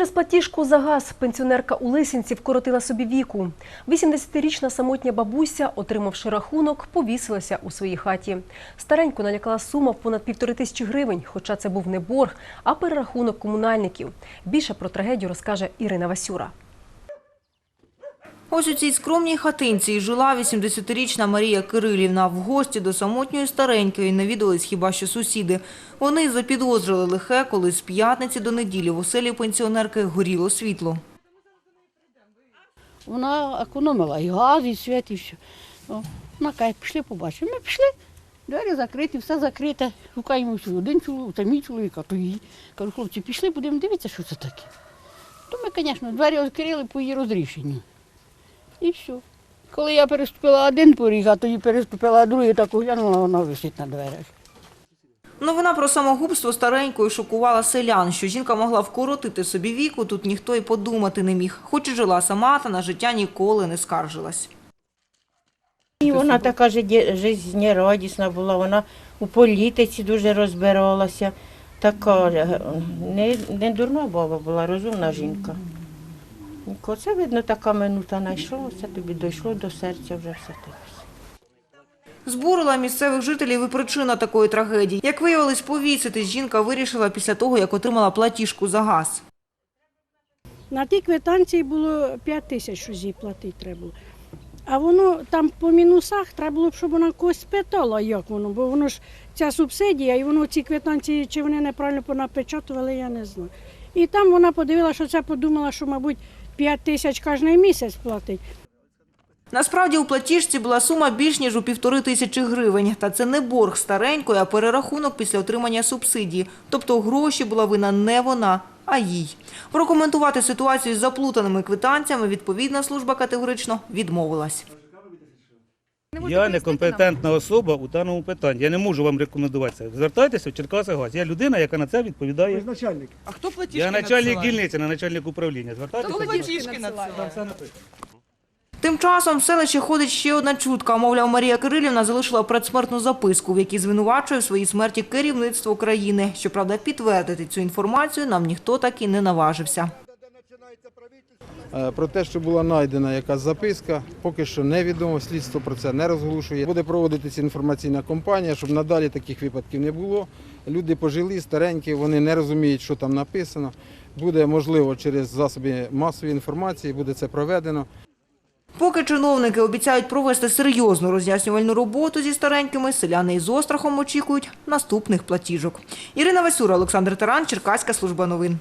Через платіжку за газ пенсіонерка у Лисінці вкоротила собі віку. 80-річна самотня бабуся, отримавши рахунок, повісилася у своїй хаті. Стареньку налякала сума в понад півтори тисячі гривень, хоча це був не борг, а перерахунок комунальників. Більше про трагедію розкаже Ірина Васюра. Ось у цій скромній хатинці і жила 80-річна Марія Кирилівна. В гості до самотньої старенької навідались хіба що сусіди. Вони запідозрили лихе, коли з п'ятниці до неділі в оселі пенсіонерки горіло світло. Вона економила і газ, і світ, і все. Вона каже, пішли побачимо. Ми пішли, двері закриті, все закрите. Шукаємо всю. Один чоловік, це мій чоловік, а то її. Кажу, хлопці, пішли, будемо дивитися, що це таке. То ми, звісно, двері відкрили по її розрішенню. І все. Коли я переступила один поріг, а тоді переступила другий, так оглянула, вона висить на дверях. Новина про самогубство старенької шокувала селян, що жінка могла вкоротити собі віку, тут ніхто й подумати не міг. Хоч і жила сама, та на життя ніколи не скаржилась. І вона така життє- жизнерадісна була, вона у політиці дуже розбиралася. Така е, не, не дурна баба була, розумна жінка. Це, видно, така минута знайшлося, тобі дійшло до серця вже все таке. Збурила місцевих жителів і причина такої трагедії. Як виявилось, повіситись жінка вирішила після того, як отримала платіжку за газ. На тій квитанції було 5 тисяч, що їй платити треба було. А воно там по мінусах треба було б, щоб вона когось спитала, як воно, бо воно ж ця субсидія, і воно ці квитанції, чи вони неправильно понапечатували, я не знаю. І там вона подивилася, що це подумала, що, мабуть, 5 тисяч кожен місяць платить. Насправді у платіжці була сума більш ніж у півтори тисячі гривень. Та це не борг старенької, а перерахунок після отримання субсидії. Тобто гроші була вина не вона, а їй. Прокоментувати ситуацію з заплутаними квитанціями відповідна служба категорично відмовилась. Я некомпетентна особа у даному питанні. Я не можу вам рекомендувати це. Звертайтеся в Черкасигаз. Я людина, яка на це відповідає. начальник. А хто платіжки Я начальник надсилає? дільниці, не начальник управління. Звертайтеся. Хто платіжки надсилає? Все написано. Тим часом в селищі ходить ще одна чутка. Мовляв, Марія Кирилівна залишила предсмертну записку, в якій звинувачує в своїй смерті керівництво країни. Щоправда, підтвердити цю інформацію нам ніхто так і не наважився. Е, Про те, що була знайдена якась записка, поки що невідомо, слідство про це не розголошує. Буде проводитися інформаційна кампанія, щоб надалі таких випадків не було. Люди пожилі, старенькі, вони не розуміють, що там написано. Буде можливо через засоби масової інформації, буде це проведено. Поки чиновники обіцяють провести серйозну роз'яснювальну роботу зі старенькими, селяни із острахом очікують наступних платіжок. Ірина Васюра, Олександр Таран, Черкаська служба новин.